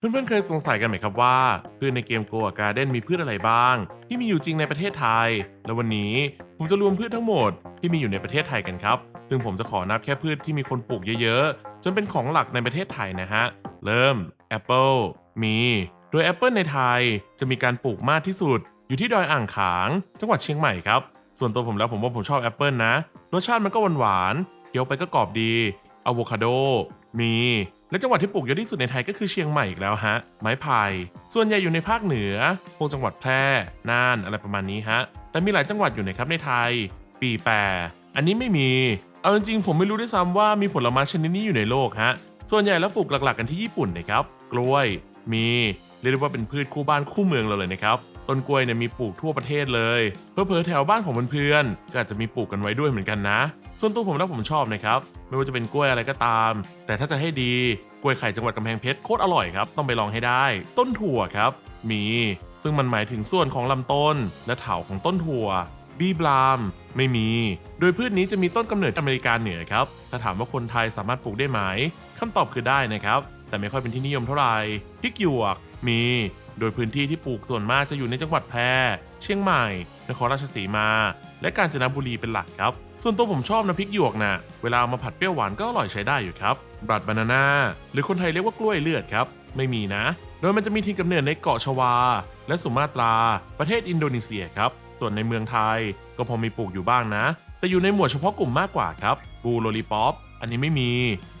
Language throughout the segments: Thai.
เพื่อนๆเคยสงสัยกันไหมครับว่าพืชในเกมโกอาการ์เด้นมีพืชอะไรบ้าง ที่มีอยู่จริงในประเทศไทย แล้ววันนี้ผมจะรวมพืชทั้งหมดที่มีอยู่ในประเทศไทยกันครับ ซึ่งผมจะขอนับแค่พืชที่มีคนปลูกเยอะๆ จนเป็นของหลักในประเทศไทยนะฮะ เริ่มแอปเปิลมี โดยแอปเปิลในไทยจะมีการปลูกมากที่สุด อยู่ที่ดอยอ่างขาง จังหวัดเชียงใหม่ครับ ส่วนตัวผมแล้วผมว่าผมชอบแอปเปิลนะ รสชาติมันก็หวานๆเคี้ยวไปก็กรอบดีอะโวคาโดมี และจังหวัดที่ปลูกเยอะที่สุดในไทยก็คือเชียงใหม่อีกแล้วฮะ ไม้ไผ่ส่วนใหญ่อยู่ในภาคเหนือ พวกจังหวัดแพร่น่านอะไรประมาณนี้ฮะ แต่มีหลายจังหวัดอยู่นะครับในไทย ปีแปรอันนี้ไม่มี เอาจริงๆผมไม่รู้ด้วยซ้ำว่ามีผลไม้ชนิดนี้อยู่ในโลกฮะ ส่วนใหญ่แล้วปลูกหลักๆกันที่ญี่ปุ่นนะครับ กล้วย มี เรียกได้ว่าเป็นพืชคู่บ้านคู่เมืองเราเลยนะครับ ต้นกล้วยเนี่ยมีปลูกทั่วประเทศเลยเพื่อๆแถวบ้านของเพื่อนๆก็อาจจะมีปลูกกันไว้ด้วยเหมือนกันนะ ส่วนตัวผมแล้วผมชอบนะครับไม่ว่าจะเป็นกล้วยอะไรก็ตาม แต่ถ้าจะให้ดีกล้วยไข่จังหวัดกำแพงเพชรโคตรอร่อยครับต้องไปลองให้ได้ ต้นถั่วครับ มี ซึ่งมันหมายถึงส่วนของลำต้น และเถาของต้นถั่วบีบลาม ไม่มี โดยพืชนี้จะมีต้นกำเนิดอเมริกาเหนือครับ ถ้าถามว่าคนไทยสามารถปลูกได้ไหมคำตอบคือได้นะครับ แต่ไม่ค่อยเป็นที่นิยมเท่าไหร่พริกหยวก มี โดยพื้นที่ที่ปลูกส่วนมากจะอยู่ในจังหวัดแพร่ เชียงใหม่ นครราชสีมา และกาญจนบุรีเป็นหลักครับ ส่วนตัวผมชอบน้ำพริกหยวกนะ เวลาเอามาผัดเปรี้ยวหวานก็อร่อยใช้ได้อยู่ครับ บรัดบานาน่า หรือคนไทยเรียกว่ากล้วยเลือดครับ ไม่มีนะ โดยมันจะมีที่กำเนิดในเกาะชวา และสุมาตรา ประเทศอินโดนีเซียครับ ส่วนในเมืองไทยก็พอมีปลูกอยู่บ้างนะ แต่อยู่ในหมวดเฉพาะกลุ่มมากกว่าครับบูโรลีป๊อป อันนี้ไม่มี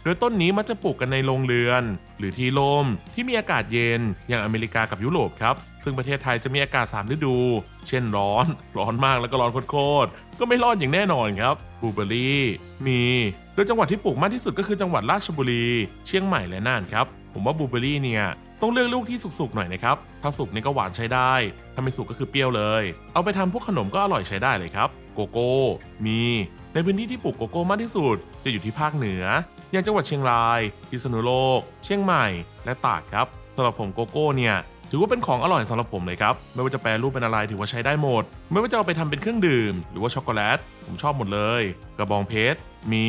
โดยต้นนี้มักจะปลูกกันในโรงเรือน หรือที่ร่มที่มีอากาศเย็น อย่างอเมริกากับยุโรปครับ ซึ่งประเทศไทยจะมีอากาศ 3 ฤดู เช่นร้อน ร้อนมากแล้วก็ร้อนโคตรก็ไม่รอดอย่างแน่นอนครับบลูเบอรี่มีโดยจังหวัดที่ปลูกมากที่สุดก็คือจังหวัดราชบุรี เชียงใหม่และน่านครับ ผมว่าบลูเบอรี่เนี่ยต้องเลือกลูกที่สุกๆหน่อยนะครับ ถ้าสุกนี่ก็หวานใช้ได้ ถ้าไม่สุกก็คือเปรี้ยวเลย เอาไปทำพวกขนมก็อร่อยใช้ได้เลยครับ โกโก้ มี ในพื้นที่ที่ปลูกโกโก้มากที่สุด จะอยู่ที่ภาคเหนือ อย่างจังหวัดเชียงราย พิษณุโลก เชียงใหม่ และตากครับสำหรับผมโกโก้เนี่ยถือว่าเป็นของอร่อยสำหรับผมเลยครับ ไม่ว่าจะแปรรูปเป็นอะไรถือว่าใช้ได้หมด ไม่ว่าจะเอาไปทำเป็นเครื่องดื่ม หรือว่าช็อกโกแลต ผมชอบหมดเลย กระบองเพชร มี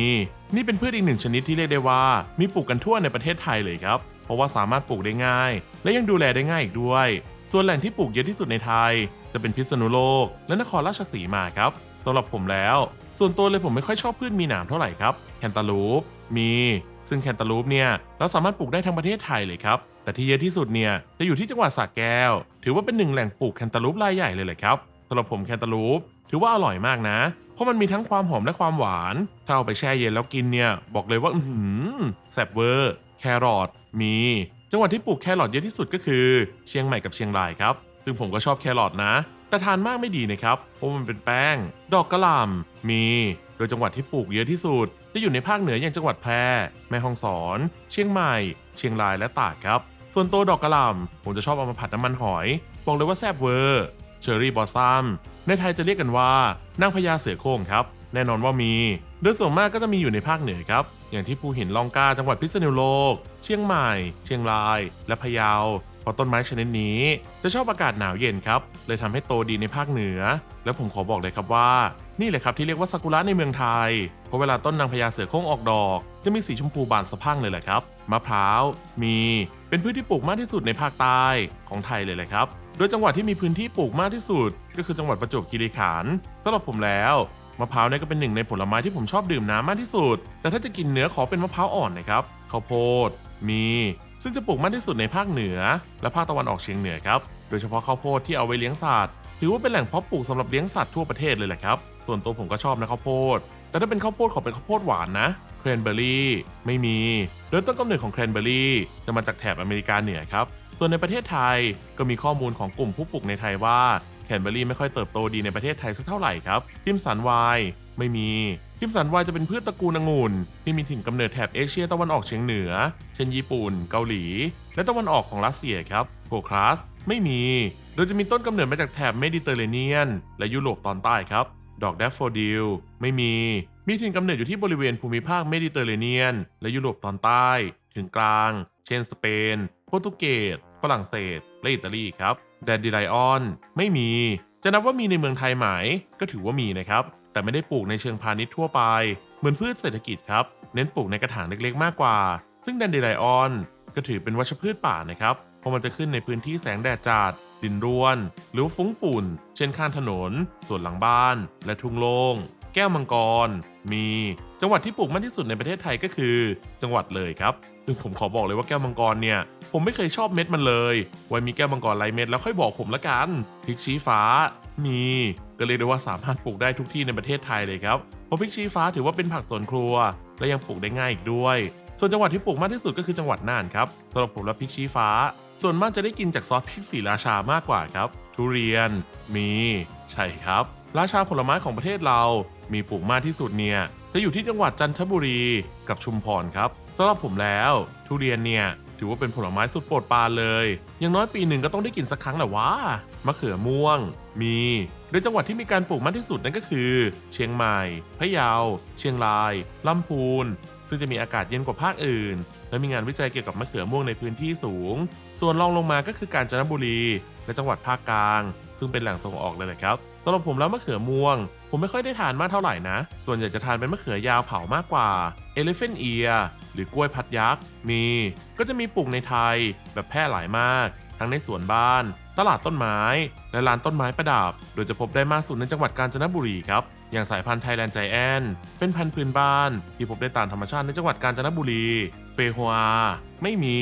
นี่เป็นพืชอีกหนึ่งชนิดที่เรียกได้ว่า มีปลูกกันทั่วในประเทศไทยเลยครับ เพราะว่าสามารถปลูกได้ง่าย และยังดูแลได้ง่ายอีกด้วย ส่วนแหล่งที่ปลูกเยอะที่สุดในไทย จะเป็นพิษณุโลก และนครราชสีมาครับสำหรับผมแล้ว ส่วนตัวเลยผมไม่ค่อยชอบพืชมีหนามเท่าไหร่ครับแคนตาลูปมีซึ่งแคนตาลูปเนี่ยเราสามารถปลูกได้ทั้งประเทศไทยเลยครับ แต่ที่เยอะที่สุดเนี่ยจะอยู่ที่จังหวัดสระแก้ว ถือว่าเป็นหนึ่งแหล่งปลูกแคนตาลูปรายใหญ่เลยแหละครับสำหรับผมแคนตาลูปถือว่าอร่อยมากนะ เพราะมันมีทั้งความหอมและความหวาน ถ้าเอาไปแช่เย็นแล้วกินเนี่ยบอกเลยว่าอือหือแซ่บเวอร์ แครอทมี จังหวัดที่ปลูกแครอทเยอะที่สุดก็คือ เชียงใหม่กับเชียงรายครับ ซึ่งผมก็ชอบแครอทนะ แต่ทานมากไม่ดีนะครับ เพราะมันเป็นแป้ง ดอกกระหล่ำมี โดยจังหวัดที่ปลูกเยอะที่สุด จะอยู่ในภาคเหนืออย่างจังหวัดแพร่ แม่ฮ่องสอน เชียงใหม่ เชียงรายและตากครับ ส่วนตัวดอกกระหล่ำผมจะชอบเอามาผัดน้ำมันหอย บอกเลยว่าแซ่บเวอร์เชอร์รี่บอสซัมในไทยจะเรียกกันว่านางพญาเสือโคร่งครับ แน่นอนว่ามี โดยส่วนมากก็จะมีอยู่ในภาคเหนือครับ อย่างที่ภูหินล่องกาจังหวัดพิษณุโลก เชียงใหม่ เชียงราย และพะเยา เพราะต้นไม้ชนิดนี้จะชอบอากาศหนาวเย็นครับ เลยทำให้โตดีในภาคเหนือ และผมขอบอกเลยครับว่า นี่แหละครับที่เรียกว่าซากุระในเมืองไทย เพราะเวลาต้นนางพญาเสือโคร่งออกดอก จะมีสีชมพูบานสะพั่งเลยแหละครับ มะพร้าว มี เป็นพืชที่ปลูกมากที่สุดในภาคใต้ของไทยเลยแหละครับ โดยจังหวัดที่มีพื้นที่ปลูกมากที่สุด ก็คือจังหวัดประจวบคีรีขันธ์สำหรับผมแล้วมะพร้าวเนี่ยก็เป็นหนึ่งในผลไม้ที่ผมชอบดื่มน้ำมากที่สุด แต่ถ้าจะกินเนื้อขอเป็นมะพร้าวอ่อนนะครับ ข้าวโพด มี ซึ่งจะปลูกมากที่สุดในภาคเหนือ และภาคตะวันออกเฉียงเหนือครับ โดยเฉพาะข้าวโพดที่เอาไว้เลี้ยงสัตว์ถือว่าเป็นแหล่งเพาะปลูกสำหรับเลี้ยงสัตว์ทั่วประเทศเลยแหละครับ ส่วนตัวผมก็ชอบนะข้าวโพด แต่ถ้าเป็นข้าวโพดขอเป็นข้าวโพดหวานนะแครนเบอร์รี่ไม่มี โดยต้นกำเนิดของแครนเบอร์รี่จะมาจากแถบอเมริกาเหนือครับ ส่วนในประเทศไทยก็มีข้อมูลของกลุ่มผู้ปลูกในไทยว่าแครนเบอร์รี่ไม่ค่อยเติบโตดีในประเทศไทยสักเท่าไหร่ครับทิมสันไวน์ไม่มี ทิมสันไวจะเป็นพืชตระกูลองุ่นที่มีถิ่นกำเนิดแถบเอเชียตะวันออกเฉียงเหนือ เช่นญี่ปุ่น เกาหลี และตะวันออกของรัสเซียครับโกคลาสไม่มี โดยจะมีต้นกำเนิดมาจากแถบเมดิเตอร์เรเนียน และยุโรปตอนใต้ครับ ดอกแดฟโฟดิลไม่มี มีถิ่นกำเนิดอยู่ที่บริเวณภูมิภาคเมดิเตอร์เรเนียน และยุโรปตอนใต้ ถึงกลาง เช่นสเปน โปรตุเกส ฝรั่งเศส และอิตาลีครับ แดนดิไลออน ไม่มี จะนับว่ามีในเมืองไทยไหม ก็ถือว่ามีนะครับ แต่ไม่ได้ปลูกในเชิงพาณิชย์ทั่วไป เหมือนพืชเศรษฐกิจครับ เน้นปลูกในกระถางเล็กๆ มากกว่า ซึ่งแดนเดิไลออนก็ถือเป็นวัชพืชป่านะครับ เพราะมันจะขึ้นในพื้นที่แสงแดดจัด ดินร่วน หรือฟุ้งฝุ่น เช่นข้างถนน ส่วนหลังบ้าน และทุ่งโล่ง แก้วมังกร มี จังหวัดที่ปลูกมากที่สุดในประเทศไทยก็คือ จังหวัดเลยครับ ซึ่งผมขอบอกเลยว่าแก้วมังกรเนี่ย ผมไม่เคยชอบเม็ดมันเลย ไว้มีแก้วมังกรไรเม็ดแล้วค่อยบอกผมละกันพริกชี้ฟ้า มี ก็เรียกได้ว่าสามารถปลูกได้ทุกที่ในประเทศไทยเลยครับเพราะพริกชี้ฟ้าถือว่าเป็นผักสวนครัว และยังปลูกได้ง่ายอีกด้วย ส่วนจังหวัดที่ปลูกมากที่สุดก็คือจังหวัดน่านครับสำหรับผมและพริกชี้ฟ้า ส่วนมากจะได้กินจากซอสพริกสีราชามากกว่าครับ ทุเรียน มี ใช่ครับ ราชาผลไม้ของประเทศเรา มีปลูกมากที่สุดเนี่ยจะอยู่ที่จังหวัดจันทบุรีกับชุมพรครับสำหรับผมแล้ว ทุเรียนเนี่ยถือว่าเป็นผลไม้สุดโปรดปรานเลย อย่างน้อยปีหนึ่งก็ต้องได้กินสักครั้งแหละวะมะเขือม่วง มี โดยจังหวัดที่มีการปลูกมากที่สุดนั่นก็คือ เชียงใหม่ พะเยา เชียงราย ลำพูน ซึ่งจะมีอากาศเย็นกว่าภาคอื่น และมีงานวิจัยเกี่ยวกับมะเขือม่วงในพื้นที่สูง ส่วนรองลงมาก็คือกาญจนบุรี และจังหวัดภาคกลาง ซึ่งเป็นแหล่งส่งออกเลยนะครับสำหรับผมแล้วมะเขือม่วง ผมไม่ค่อยได้ทานมากเท่าไหร่นะ ส่วนใหญ่จะทานเป็นมะเขือยาวเผามากกว่า elephant ear หรือกล้วยพัดยักษ์ มี ก็จะมีปลูกในไทย แบบแพร่หลายมาก ทั้งในสวนบ้าน ตลาดต้นไม้ และร้านต้นไม้ประดับ โดยจะพบได้มากสุดในจังหวัดกาญจนบุรีครับ อย่างสายพันธุ์ไทยแลนด์ใจแอน เป็นพันธุ์พื้นบ้าน ที่พบได้ตามธรรมชาติในจังหวัดกาญจนบุรีเฟโฮอาไม่มี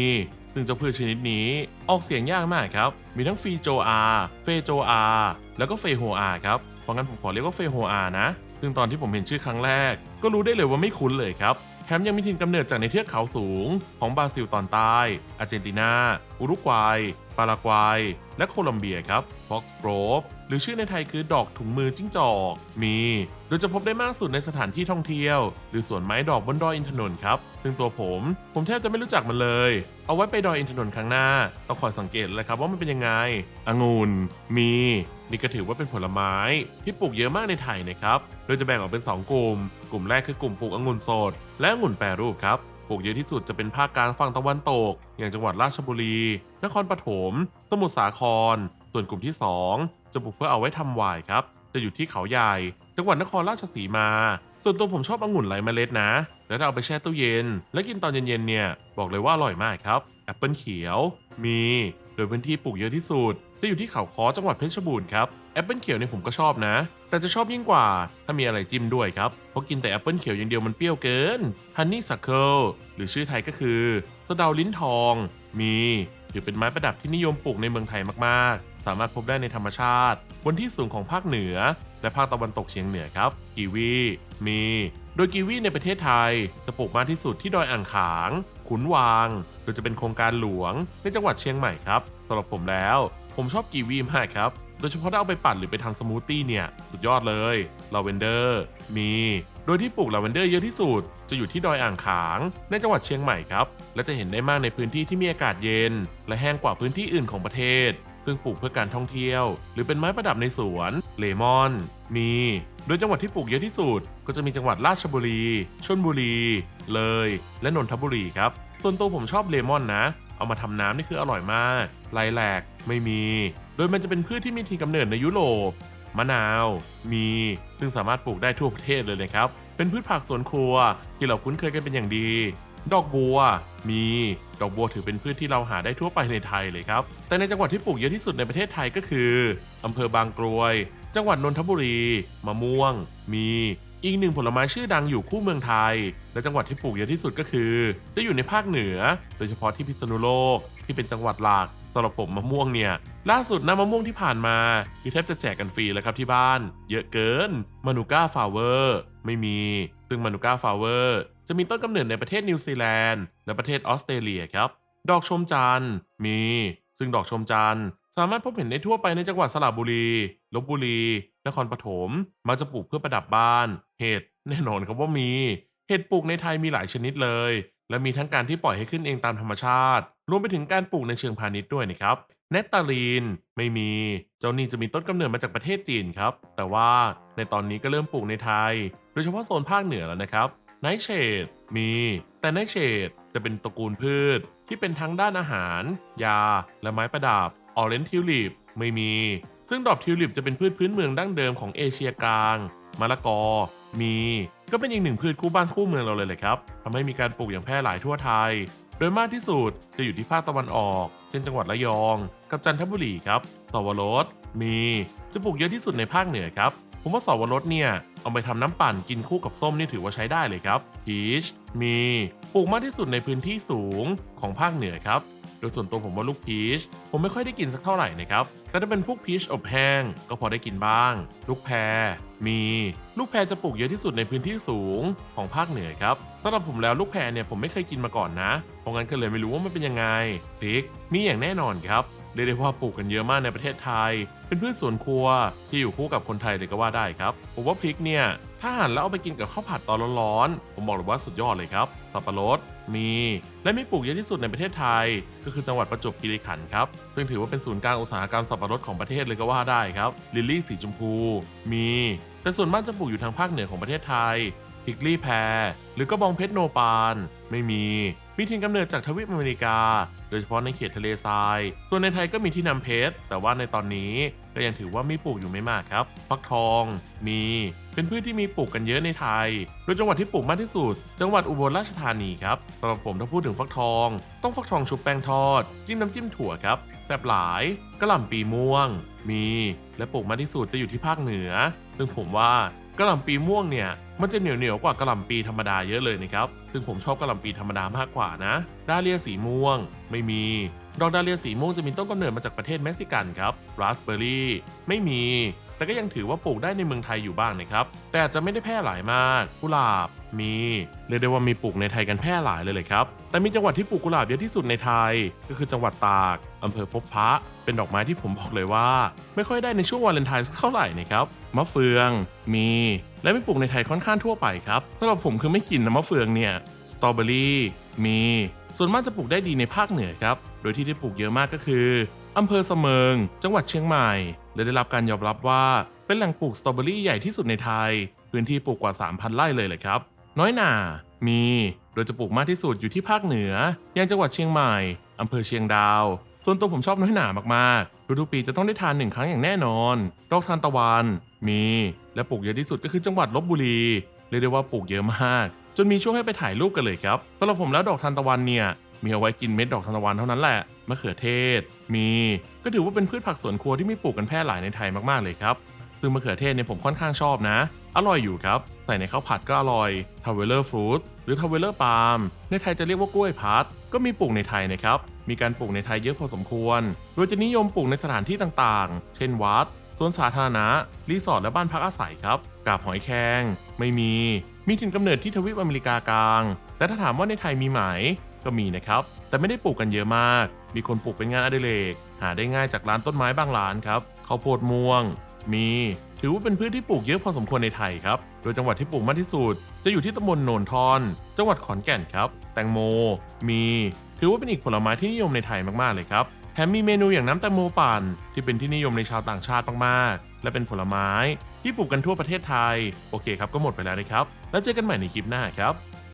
ซึ่งเจ้าพืชชนิดนี้ออกเสียงยากมากครับ มีทั้งฟีโจอาเฟโจอาแล้วก็เฟโฮอาครับ เพราะงั้นผมขอเรียกว่าเฟโฮอานะ ซึ่งตอนที่ผมเห็นชื่อครั้งแรก ก็รู้ได้เลยว่าไม่คุ้นเลยครับแถมยังมีถิ่นกำเนิดจากในเทือกเขาสูง ของบราซิลตอนใต้ อาร์เจนตินา อุรุกวัย ปารากวัย และโคลอมเบียครับฟ็อกซ์โกรฟหรือชื่อในไทยคือดอกถุงมือจิ้งจอก มี โดยจะพบได้มากสุดในสถานที่ท่องเที่ยว หรือสวนไม้ดอกบนดอยอินทนนท์ครับ ซึ่งตัวผม ผมแทบจะไม่รู้จักมันเลย เอาไว้ไปดอยอินทนนท์ครั้งหน้าต้องคอยสังเกตเลยครับว่ามันเป็นยังไง องุ่น มี นี่ก็ถือว่าเป็นผลไม้ที่ปลูกเยอะมากในไทยนะครับ โดยจะแบ่งออกเป็น 2 กลุ่ม กลุ่มแรกคือกลุ่มปลูกองุ่นสด และองุ่นแปรรูปครับ ปลูกเยอะที่สุดจะเป็นภาคกลางฝั่งตะวันตก อย่างจังหวัดราชบุรี นครปฐม สมุทรสาคร ส่วนกลุ่มที่ 2 จะปลูกเพื่อเอาไว้ทำไวน์ครับ จะอยู่ที่เขาใหญ่ จังหวัดนครราชสีมา ส่วนตัวผมชอบองุ่นไร้เมล็ดนะ แล้วถ้าเอาไปแช่ตู้เย็น แล้วกินตอนเย็นๆเนี่ย บอกเลยว่าอร่อยมากครับ แอปเปิลเขียว มี โดยพื้นที่ปลูกเยอะที่สุด จะอยู่ที่เขาค้อจังหวัดเพชรบูรณ์ครับแอปเปิลเขียวเนี่ยผมก็ชอบนะ แต่จะชอบยิ่งกว่า ถ้ามีอะไรจิ้มด้วยครับ เพราะกินแต่แอปเปิลเขียวอย่างเดียวมันเปรี้ยวเกินฮันนี่สักเคิลหรือชื่อไทยก็คือสะเดาลิ้นทอง มีถือเป็นไม้ประดับที่นิยมปลูกในเมืองไทยมากๆ สามารถพบได้ในธรรมชาติ บนที่สูงของภาคเหนือ และภาคตะวันตกเฉียงเหนือครับกีวีมี โดยกีวีในประเทศไทยจะปลูกมากที่สุดที่ดอยอ่างขาง ขุนวาง โดยจะเป็นโครงการหลวงในจังหวัดเชียงใหม่ครับสำหรับผมแล้ว ผมชอบกีวีมากครับ โดยเฉพาะถ้าเอาไปปั่นหรือไปทำสมูทตี้เนี่ย สุดยอดเลยลาเวนเดอร์มี โดยที่ปลูกลาเวนเดอร์เยอะที่สุด จะอยู่ที่ดอยอ่างขาง ในจังหวัดเชียงใหม่ครับ และจะเห็นได้มากในพื้นที่ที่มีอากาศเย็น และแห้งกว่าพื้นที่อื่นของประเทศ ซึ่งปลูกเพื่อการท่องเที่ยว หรือเป็นไม้ประดับในสวน เลมอน มี โดยจังหวัดที่ปลูกเยอะที่สุด ก็จะมีจังหวัดราชบุรีชลบุรี เลย และนนทบุรีครับส่วนตัวผมชอบเลมอนนะ เอามาทำน้ำนี่คืออร่อยมากไลแลกไม่มี โดยมันจะเป็นพืชที่มีถิ่นกำเนิดในยุโรปมะนาว มี ซึ่งสามารถปลูกได้ทั่วประเทศเลยนะครับ เป็นพืชผักสวนครัวที่เราคุ้นเคยกันเป็นอย่างดี ดอกบัว มี ดอกบัวถือเป็นพืชที่เราหาได้ทั่วไปในไทยเลยครับ แต่ในจังหวัดที่ปลูกเยอะที่สุดในประเทศไทยก็คืออำเภอบางกรวย จังหวัดนนทบุรี มะม่วง มี อีกหนึ่งผลไม้ชื่อดังอยู่คู่เมืองไทย และจังหวัดที่ปลูกเยอะที่สุดก็คือ จะอยู่ในภาคเหนือ โดยเฉพาะที่พิษณุโลกที่เป็นจังหวัดหลักสำหรับผมมะม่วงเนี่ย ล่าสุดน้ำมะม่วงที่ผ่านมาคือแทบจะแจกกันฟรีแล้วครับที่บ้าน เยอะเกินมานูก้าฟลาเวอร์ไม่มี ซึ่งมานูก้าฟลาเวอร์จะมีต้นกำเนิดในประเทศนิวซีแลนด์และประเทศออสเตรเลียครับ ดอกชมจันทร์มี ซึ่งดอกชมจันทร์สามารถพบเห็นได้ทั่วไปในจังหวัดสระบุรีลบบุรี นครปฐมมักจะปลูกเพื่อประดับบ้าน เห็ดแน่นอนครับว่ามี เห็ดปลูกในไทยมีหลายชนิดเลย และมีทั้งการที่ปล่อยให้ขึ้นเองตามธรรมชาติ รวมไปถึงการปลูกในเชิงพาณิชย์ด้วยนะครับเนตตาลีนไม่มี เจ้านี่จะมีต้นกำเนิดมาจากประเทศจีนครับ แต่ว่าในตอนนี้ก็เริ่มปลูกในไทย โดยเฉพาะโซนภาคเหนือแล้วนะครับไนเชดมี แต่ไนเชดจะเป็นตระกูลพืช ที่เป็นทั้งด้านอาหาร ยา และไม้ประดับออเรนทิวลิปไม่มี ซึ่งดอกทิวลิปจะเป็นพืชพื้นเมืองดั้งเดิมของเอเชียกลาง มะละกอ มี ก็เป็นอีกหนึ่งพืชคู่บ้านคู่เมืองเราเลยแหละครับทำให้มีการปลูกอย่างแพร่หลายทั่วไทย โดยมากที่สุดจะอยู่ที่ภาคตะวันออก เช่นจังหวัดระยอง กับจันทบุรีครับสวรสมี จะปลูกเยอะที่สุดในภาคเหนือครับผมว่าสวรสเนี่ยเอาไปทำน้ำปั่นกินคู่กับส้มนี่ถือว่าใช้ได้เลยครับพีชมีปลูกมากที่สุดในพื้นที่สูงของภาคเหนือครับ โดยส่วนตัวผมว่าลูกพีชผมไม่ค่อยได้กินสักเท่าไหร่นะครับ แต่ถ้าเป็นพวกพีชอบแห้งก็พอได้กินบ้าง ลูกแพร มี ลูกแพรจะปลูกเยอะที่สุดในพื้นที่สูงของภาคเหนือครับสำหรับผมแล้วลูกแพรเนี่ยผมไม่เคยกินมาก่อนนะ เพราะงั้นก็เลยไม่รู้ว่ามันเป็นยังไงพริกมีอย่างแน่นอนครับ เรียกได้ว่าปลูกกันเยอะมากในประเทศไทย เป็นพืชสวนครัวที่อยู่คู่กับคนไทยเลยก็ว่าได้ครับผมว่าพริกเนี่ยถ้าหั่นแล้วเอาไปกินกับข้าวผัดตอนร้อนๆ ผมบอกเลยว่าสุดยอดเลยครับ สับปะรด มี และมีปลูกเยอะที่สุดในประเทศไทย ก็คือจังหวัดประจวบคีรีขันธ์ครับ ซึ่งถือว่าเป็นศูนย์กลางอุตสาหกรรมสับปะรดของประเทศเลยก็ว่าได้ครับ ลิลลี่สีชมพู มี แต่ส่วนมากจะปลูกอยู่ทางภาคเหนือของประเทศไทยพิกลี่แพร หรือกระบองเพชรโนปาน ไม่มี มีถิ่นกำเนิดจากทวีปอเมริกา โดยเฉพาะในเขตทะเลทราย ส่วนในไทยก็มีที่นำเพชร แต่ว่าในตอนนี้ก็ยังถือว่ามีปลูกอยู่ไม่มากครับ ฟักทอง มี เป็นพืชที่มีปลูกกันเยอะในไทย โดยจังหวัดที่ปลูกมากที่สุด จังหวัดอุบลราชธานีครับสำหรับผมถ้าพูดถึงฟักทอง ต้องฟักทองชุบแป้งทอด จิ้มน้ำจิ้มถั่วครับ แซ่บหลายกระหล่ำปีม่วง มี และปลูกมากที่สุดจะอยู่ที่ภาคเหนือ ซึ่งผมว่า กระหล่ำปีม่วงเนี่ยมันจะเหนียวเหนียวกว่ากระหล่ำปีธรรมดาเยอะเลยนะครับ ซึ่งผมชอบกระหล่ำปีธรรมดามากกว่านะ ดาเลียสีม่วง ไม่มี ดอกดาเลียสีม่วงจะมีต้นกำเนิดมาจากประเทศเม็กซิกันครับ ราสเบอร์รี่ ไม่มี แต่ก็ยังถือว่าปลูกได้ในเมืองไทยอยู่บ้างนะครับ แต่อาจจะไม่ได้แพร่หลายมาก กุหลาบมีเรียกได้ว่ามีปลูกในไทยกันแพร่หลายเลยเลยครับ แต่มีจังหวัดที่ปลูกกุหลาบเยอะที่สุดในไทย ก็คือจังหวัดตาก อำเภอพบพระ เป็นดอกไม้ที่ผมบอกเลยว่า ไม่ค่อยได้ในช่วงวาเลนไทน์สักเท่าไหร่นะครับ มะเฟือง มี และไม่ปลูกในไทยค่อนข้างทั่วไปครับสำหรับผมคือไม่กินนะมะเฟืองเนี่ย สตรอเบอรี่ มี ส่วนมากจะปลูกได้ดีในภาคเหนือครับ โดยที่ได้ปลูกเยอะมากก็คืออำเภอเสมิง จังหวัดเชียงใหม่ และได้รับการยอมรับว่าเป็นแหล่งปลูกสตรอเบอรี่ใหญ่ที่สุดในไทย พื้นที่ปลูกกว่า 3,000 ไร่เลยเลยครับ น้อยหน่ามีโดยจะปลูกมากที่สุดอยู่ที่ภาคเหนืออย่างจังหวัดเชียงใหม่อำเภอเชียงดาว ส่วนตัวผมชอบน้อยหนามากๆทุกๆปีจะต้องได้ทานหนึ่งครั้งอย่างแน่นอนดอกทานตะวันมี และปลูกเยอะที่สุดก็คือจังหวัดลบบุรีเรียกได้ว่าปลูกเยอะมาก จนมีช่วงให้ไปถ่ายรูปกันเลยครับสำหรับผมแล้วดอกทานตะวันเนี่ย มีเอาไว้กินเม็ดดอกทานตะวันเท่านั้นแหละมะเขือเทศ มีก็ถือว่าเป็นพืชผักสวนครัวที่มีปลูกกันแพร่หลายในไทยมากๆเลยครับซึ่งมะเขือเทศเนี่ยผมค่อนข้างชอบนะ อร่อยอยู่ครับ ใส่ในข้าวผัดก็อร่อยทาวเวลเลอร์ฟรุตหรือทาวเวลเลอร์ปาล์มในไทยจะเรียกว่ากล้วยพัดก็มีปลูกในไทยนะครับ มีการปลูกในไทยเยอะพอสมควร โดยจะนิยมปลูกในสถานที่ต่างๆ เช่นวัดสวนสาธารณะ รีสอร์ทและบ้านพักอาศัยครับกาบหอยแครงไม่มี มีถิ่นกำเนิดที่ทวีปอเมริกากลาง แต่ถ้าถามว่าในไทยมีไหม ก็มีนะครับ แต่ไม่ได้ปลูกกันเยอะมาก มีคนปลูกเป็นงานอดิเรก หาได้ง่ายจากร้านต้นไม้บางร้านครับข้าวโพดม่วง มี ถือว่าเป็นพืชที่ปลูกเยอะพอสมควรในไทยครับ โดยจังหวัดที่ปลูกมากที่สุด จะอยู่ที่ตำบลโนนทอน จังหวัดขอนแก่นครับ แตงโม มี ถือว่าเป็นอีกผลไม้ที่นิยมในไทยมากๆเลยครับแถมมีเมนูอย่างน้ำแตงโมปั่นที่เป็นที่นิยมในชาวต่างชาติมากๆ และเป็นผลไม้ที่ปลูกกันทั่วประเทศไทย โอเคครับก็หมดไปแล้วนะครับ แล้วเจอกันใหม่ในคลิปหน้าครับ